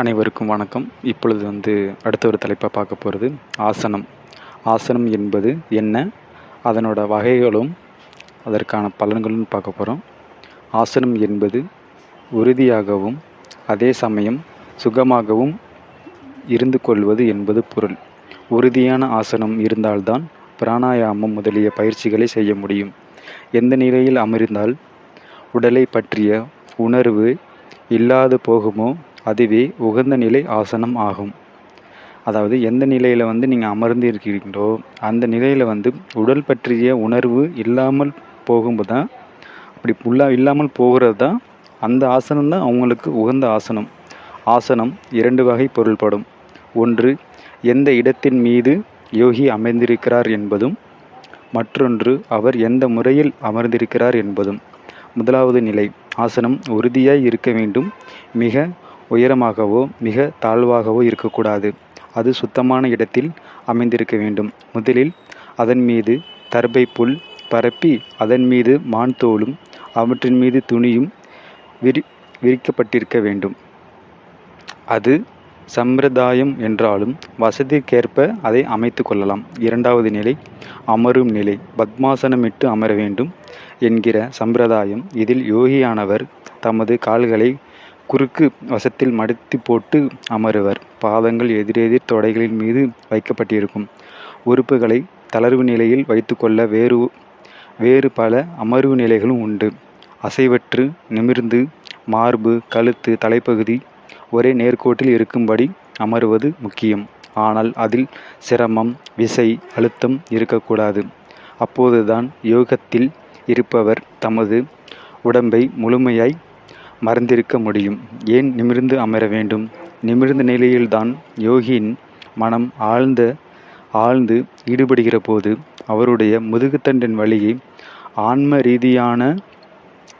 அனைவருக்கும் வணக்கம். இப்பொழுது வந்து அடுத்த ஒரு தலைப்பாக பார்க்க போகிறது ஆசனம். ஆசனம் என்பது என்ன? அதனோட வகைகளும் அதற்கான பலன்களும் பார்க்க போகிறோம் ஆசனம் என்பது உறுதியாகவும் அதே சமயம் சுகமாகவும் இருந்து கொள்வது என்பது பொருள். உறுதியான ஆசனம் இருந்தால்தான் பிராணாயாமம் முதலிய பயிற்சிகளை செய்ய முடியும். எந்த நிலையில் அமர்ந்தால் உடலை பற்றிய உணர்வு இல்லாது போகுமோ அதுவே உகந்த நிலை ஆசனம் ஆகும். அதாவது எந்த நிலையில் வந்து நீங்கள் அமர்ந்து இருக்கிறீங்களோ அந்த நிலையில் வந்து உடல் பற்றிய உணர்வு இல்லாமல் போகும்போது தான் அப்படி ஃபுல்லாக இல்லாமல் போகிறது தான் அந்த ஆசனம் தான் அவங்களுக்கு உகந்த ஆசனம். ஆசனம் இரண்டு வகை பொருள்படும். ஒன்று எந்த இடத்தின் மீது யோகி அமைந்திருக்கிறார் என்பதும் மற்றொன்று அவர் எந்த முறையில் அமர்ந்திருக்கிறார் என்பதும். முதலாவது நிலை ஆசனம் உறுதியாய் இருக்க வேண்டும். மிக உயரமாகவோ மிக தாழ்வாகவோ இருக்கக்கூடாது. அது சுத்தமான இடத்தில் அமைந்திருக்க வேண்டும். முதலில் அதன் மீது தர்பை புல் பரப்பி அதன் மீது மான் தோலும் அவற்றின் மீது துணியும் விரி விரிக்கப்பட்டிருக்க வேண்டும். அது சம்பிரதாயம் என்றாலும் வசதிக்கேற்ப அதை அமைத்து கொள்ளலாம். இரண்டாவது நிலை அமரும் நிலை. பத்மாசனமிட்டு அமர வேண்டும் என்கிற சம்பிரதாயம். இதில் யோகியானவர் தமது கால்களை குறுக்கு வசத்தில் மடித்து போட்டு அமருவர். பாதங்கள் எதிரெதிர் தொடைகளின் மீது வைக்கப்பட்டிருக்கும். உறுப்புகளை தளர்வு நிலையில் வைத்துக்கொள்ள வேறு வேறு பல அமர்வு நிலைகளும் உண்டு. அசைவற்று நிமிர்ந்து மார்பு கழுத்து தலைப்பகுதி ஒரே நேர்கோட்டில் இருக்கும்படி அமருவது முக்கியம். ஆனால் அதில் சிரமம் விசை அழுத்தம் இருக்கக்கூடாது. அப்போதுதான் யோகத்தில் இருப்பவர் தமது உடம்பை முழுமையாய் மறந்திருக்க முடியும். ஏன் நிமிர்ந்து அமர வேண்டும்? நிமிர்ந்த நிலையில்தான் யோகியின் மனம் ஆழ்ந்த ஆழ்ந்து ஈடுபடுகிற போது அவருடைய முதுகுத்தண்டின் வழியே ஆன்ம ரீதியான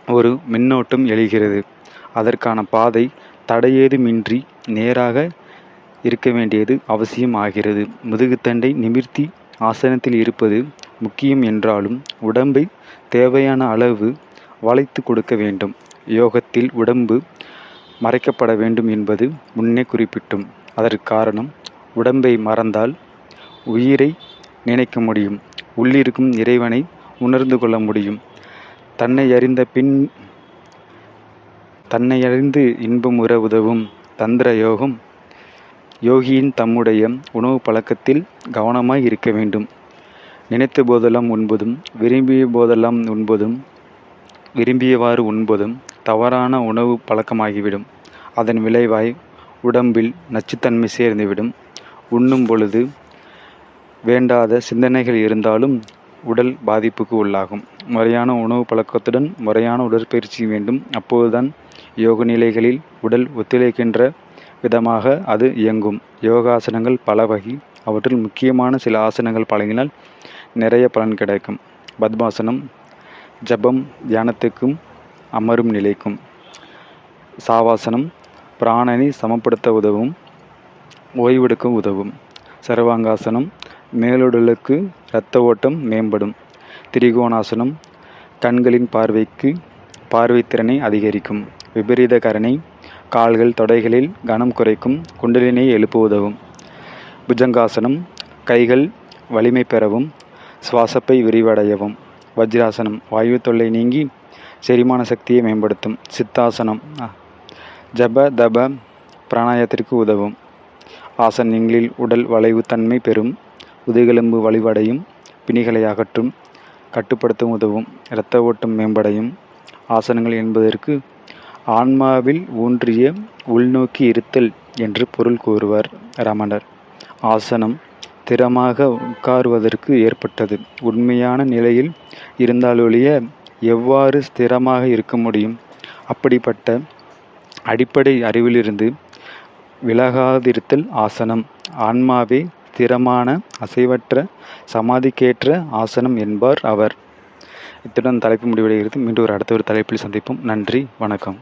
ஒரு மின்னோட்டம் எழுகிறது. அதற்கான பாதை தடையேதுமின்றி நேராக இருக்க வேண்டியது அவசியம் ஆகிறது. முதுகுத்தண்டை நிமிர்த்தி ஆசனத்தில் இருப்பது முக்கியம் என்றாலும் உடம்பை தேவையான அளவு வளைத்து கொடுக்க வேண்டும். யோகத்தில் உடம்பு மறைக்கப்பட வேண்டும் என்பது முன்னே குறிப்பிட்டும். அதற்கு காரணம் உடம்பை மறந்தால் உயிரை நினைக்க முடியும். உள்ளிருக்கும் இறைவனை உணர்ந்து கொள்ள முடியும். தன்னை அறிந்த பின் தன்னை அறிந்து இன்பம் உற உதவும் தந்திர யோகம் யோகியின் தம்முடைய உணவு பழக்கத்தில் கவனமாய் இருக்க வேண்டும். நினைத்த போதெல்லாம் உண்பதும் விரும்பிய போதெல்லாம் உண்பதும் விரும்பியவாறு உண்பதும் தவறான உணவு பழக்கமாகிவிடும். அதன் விளைவாய் உடம்பில் நச்சுத்தன்மை சேர்ந்துவிடும். உண்ணும் பொழுது வேண்டாத சிந்தனைகள் இருந்தாலும் உடல் பாதிப்புக்கு உள்ளாகும். முறையான உணவு பழக்கத்துடன் முறையான உடற்பயிற்சி வேண்டும். அப்போதுதான் யோக நிலைகளில் உடல் ஒத்துழைக்கின்ற விதமாக அது இயங்கும். யோகாசனங்கள் பல வகை. அவற்றில் முக்கியமான சில ஆசனங்கள் பழகினால் நிறைய பலன் கிடைக்கும். பத்மாசனம் ஜபம் தியானத்துக்கும் அமரும் நிலைக்கும். சாவாசனம் பிராணனை சமப்படுத்த உதவும் ஓய்வெடுக்க உதவும். சர்வாங்காசனம் மேலுடலுக்கு இரத்த ஓட்டம் மேம்படும். திரிகோணாசனம் கண்களின் பார்வைக்கு பார்வைத்திறனை அதிகரிக்கும். விபரீத கரணை கால்கள் தொடைகளில் கனம் குறைக்கும் குண்டலினை எழுப்ப உதவும். புஜங்காசனம் கைகள் வலிமை பெறவும் சுவாசப்பை விரிவடையவும். வஜ்ராசனம். வாயு தொல்லை நீங்கி செரிமான சக்தியை மேம்படுத்தும். சித்தாசனம். ஜப தப பிராணாயத்திற்கு உதவும். ஆசனங்களில் உடல் வளைவு தன்மை பெறும். முதுகெலும்பு வலிவடையும். பிணிகளை அகற்றும். கட்டுப்படுத்தும் உதவும். இரத்த ஓட்டம் மேம்படையும். ஆசனங்கள் என்பதற்கு ஆன்மாவில் ஊன்றிய உள்நோக்கி இருத்தல் என்று பொருள் கூறுவார் ரமணர் ஆசனம். ஸ்திரமாக உட்காருவதற்கு ஏற்பட்டது. உண்மையான நிலையில் இருந்தாலொழிய எவ்வாறு ஸ்திரமாக இருக்க முடியும்? அப்படிப்பட்ட அடிப்படை அறிவிலிருந்து விலகாதிருத்தல் ஆசனம். ஆன்மாவே ஸ்திரமான அசைவற்ற சமாதிக்கேற்ற ஆசனம் என்பார் அவர். இத்துடன் தலைப்பு முடிவடைகிறது. மீண்டும் ஒரு அடுத்த ஒரு தலைப்பில் சந்திப்போம். நன்றி. வணக்கம்.